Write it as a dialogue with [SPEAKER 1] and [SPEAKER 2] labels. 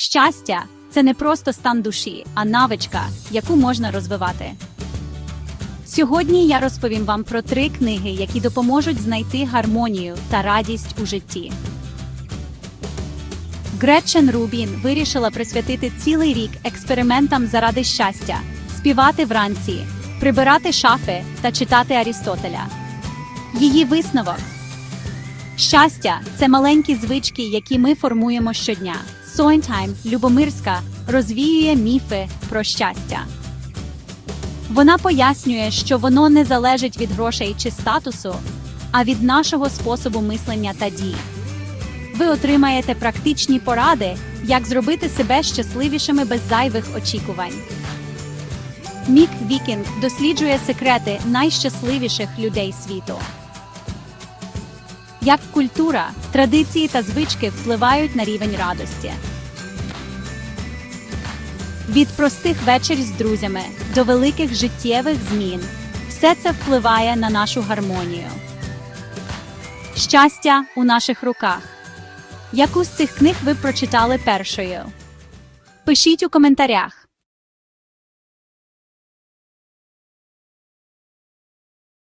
[SPEAKER 1] Щастя це не просто стан душі, а навичка, яку можна розвивати. Сьогодні я розповім вам про три книги, які допоможуть знайти гармонію та радість у житті. Гретчен Рубін вирішила присвятити цілий рік експериментам заради щастя, співати вранці, прибирати шафи та читати Арістотеля. Її висновок щастя це маленькі звички, які ми формуємо щодня. Сойнтайм Любомирська розвіює міфи про щастя. Вона пояснює, що воно не залежить від грошей чи статусу, а від нашого способу мислення та дій. Ви отримаєте практичні поради, як зробити себе щасливішими без зайвих очікувань. Мік Вікінг досліджує секрети найщасливіших людей світу. Як культура, традиції та звички впливають на рівень радості. Від простих вечір з друзями до великих життєвих змін все це впливає на нашу гармонію. Щастя у наших руках. Яку з цих книг ви прочитали першою? Пишіть у коментарях.